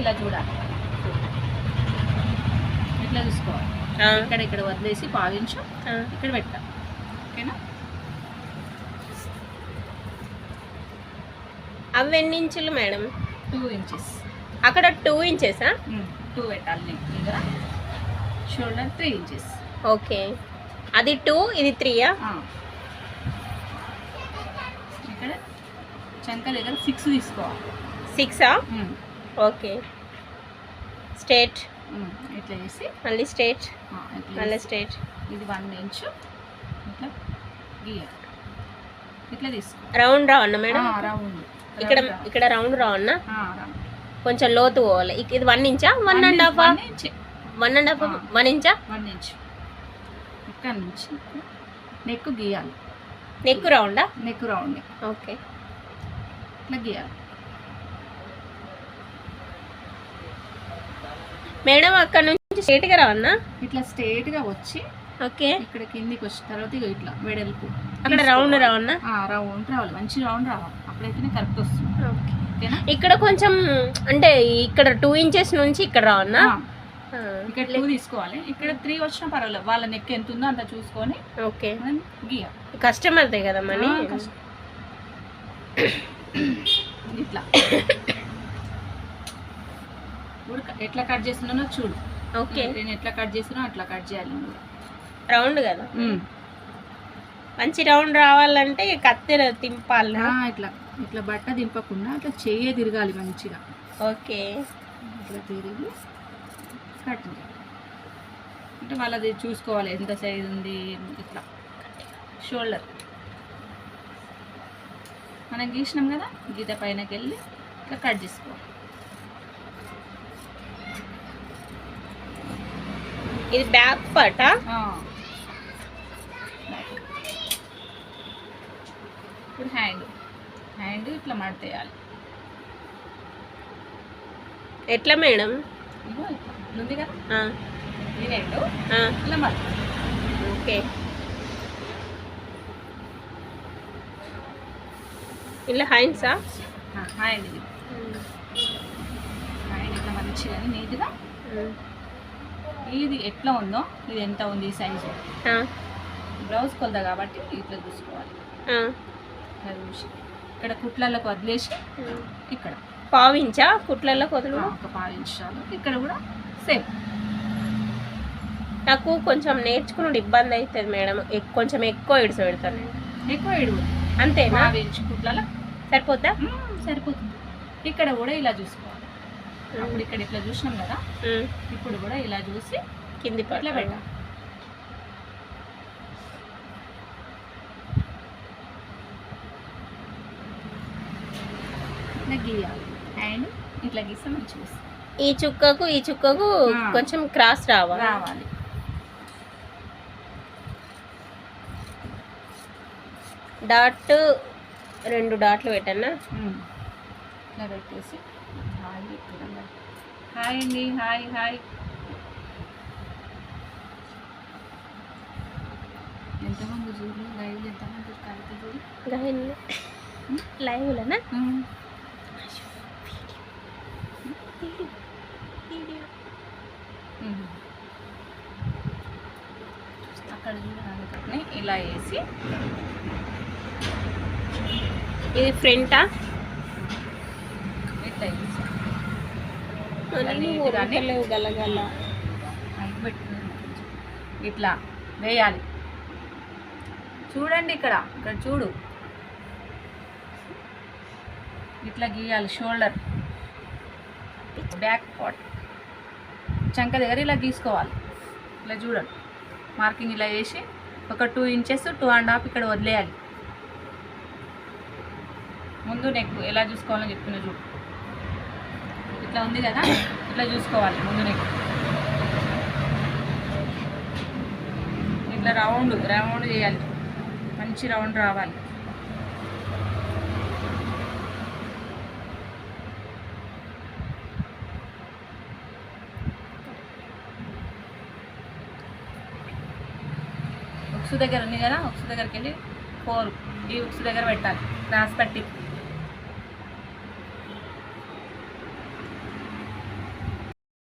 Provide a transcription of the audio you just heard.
ఇలా చూడాలి. ఇట్లా చూసుకోవాలి. ఇక్కడ ఇక్కడ వదిలేసి పావించు. ఇక్కడ పెట్టాలి. ఓకేనా? అవి ఎన్ని ఇంచులు మేడం? Two inches. అక్కడ టూ ఇంచెసా? టూ పెట్టాలి neck shoulder three inches. Okay. అది టూ ఇది త్రీయా ఇక్కడ చంక దగ్గర సిక్స్ తీసుకోవాలి. సిక్సా? ఓకే. స్ట్రేట్ ఉమ్, ఇట్లా చేసి. మళ్ళీ ఇట్లా మళ్ళీ చేసి. స్ట్రేట్ ఇది వన్ ఇంచ్. ఇట్లా గీయాలి. ఇట్లా తీసుకో. రౌండ్ రావన్నా మేడం? రౌండ్. ఇక్కడ ఇక్కడ రౌండ్ రావన్నా కొంచెం లోతు పోవాలి. ఇది one ఇంచా? One and half? One and half? One ఇంచా? One inch. ఇక్కడ నుంచి నెక్ గీయాలి. నెక్ రౌండా? Neck round. ఓకే. ఇట్లా గీయాలి. మేడం అక్కడ నుంచి స్ట్రేట్గా రావన్నా? ఇట్లా స్ట్రేట్గా వచ్చి ఓకే. ఇక్కడ కిందికి వచ్చిన తర్వాత ఇగో ఇట్లా వెడల్పు. అక్కడ రౌండ్ రావన్నా? రౌండ్ రావాలి. మంచి రౌండ్ రావాలి. అప్పుడైతేనే కరెక్ట్ వస్తుంది. ఇక్కడ కొంచెం అంటే ఇక్కడ టూ ఇంచెస్ నుంచి ఇక్కడ రావన్నా? ఇక్కడ టూ తీసుకోవాలి. ఇక్కడ త్రీ వచ్చినా పర్వాలేదు. వాళ్ళ నెక్ ఎంత ఉందో అంత చూసుకొని ఓకే. గీయాలి. కస్టమర్దే కదా మనీ. ఇట్లా. ఇప్పుడు ఎట్లా కట్ చేస్తున్నానో చూడు. ఓకే. నేను ఎట్లా కట్ చేసినా అట్లా కట్ చేయాలి. రౌండ్ కదా? మంచి రౌండ్ రావాలంటే కత్తెర తింపాలి ఇట్లా ఇట్లా బట్ట దింపకుండా అట్లా చెయ్యే తిరగాలి మంచిగా. ఓకే. ఇట్లా తిరిగి కట్. అంటే వాళ్ళది చూసుకోవాలి ఎంత సైజ్ ఉంది ఇట్లా. షోల్డర్ మనం గీసినాం కదా గీత పైనకి వెళ్ళి ఇట్లా కట్ చేసుకోవాలి. ఇది బ్యాక్ పార్టా. ఇప్పుడు హ్యాండ్. హ్యాండ్ ఇట్లా మడతేయాలి ఎట్లా మేడం? ఇట్లా. ఉంది కదా రెండు. ఓకే. ఇలా హైన్సా హ్యాండ్ ఇది. హ్యాండ్ ఇట్లా మంచిగా నీట్గా ఇది ఎట్లా ఉందో ఇది ఎంత ఉంది సైజు బ్లౌజ్ కొలత కాబట్టి ఇట్లా చూసుకోవాలి. ఇట్లా చూసి. ఇక్కడ కుట్లలకు వదిలేసి ఇక్కడ. పావించా కుట్లలో కొదులు ఆ, ఒక పావు ఇంచాలు ఇక్కడ కూడా సేమ్ నాకు కొంచెం నేర్చుకుని ఇబ్బంది అవుతుంది మేడం. కొంచెం ఎక్కువ ఇడిసి పెడతాను ఎక్కువ ఇడుగు అంతేనా? పావు ఇంచు కుట్లలో. సరిపోద్దా? సరిపోతుంది. ఇక్కడ కూడా ఇలా చూసుకోవాలి. అప్పుడు ఇక్కడ ఇట్లా చూసినాం కదా? ఇప్పుడు కూడా ఇలా చూసి కింది ఇట్లా పట్ల పెట్టాలి ఇట్లా గీయాలి. అండ్ ఇట్లా గీస్తే మంచిగా వస్తుంది. ఈ చుక్కకు ఈ చుక్కకు. కొంచెం క్రాస్ రావాలి. రావాలి. డాట్ రెండు డాట్లు పెట్టన్నా. ఇట్లా పెట్టేసి హాయ్ హాయ్ అండి హాయ్ హాయ్. ఎంతమంది చూడు లైవ్ ఎంతమంది చూడు లైవ్లోనా? మ్మ్. మ్మ్. అక్కడ చూడడానికి ఇలా వేసి ఇది ఫ్రంటా? ఇట్లా గలగల. ఇట్లా వేయాలి. చూడండి ఇక్కడ ఇక్కడ చూడు. ఇట్లా గీయాలి షోల్డర్. Back part. చంక దగ్గర ఇలా గీసుకోవాలి. ఇలా చూడండి. మార్కింగ్ ఇలా వేసి ఒక two inches two and half ఇక్కడ వదిలేయాలి. ముందు నెక్ ఎలా చూసుకోవాలని చెప్తున్నా చూడు. ఇట్లా ఉంది కదా ఇట్లా చూసుకోవాలి ముందు నెక్. ఇట్లా రౌండ్ రౌండ్ చేయాలి. మంచి రౌండ్ రావాలి. ఉక్సు దగ్గర ఉంది కదా ఉక్సు దగ్గరికి వెళ్ళి ఫోర్ ఈ ఉక్సు దగ్గర పెట్టాలి. క్రాస్ పట్టి.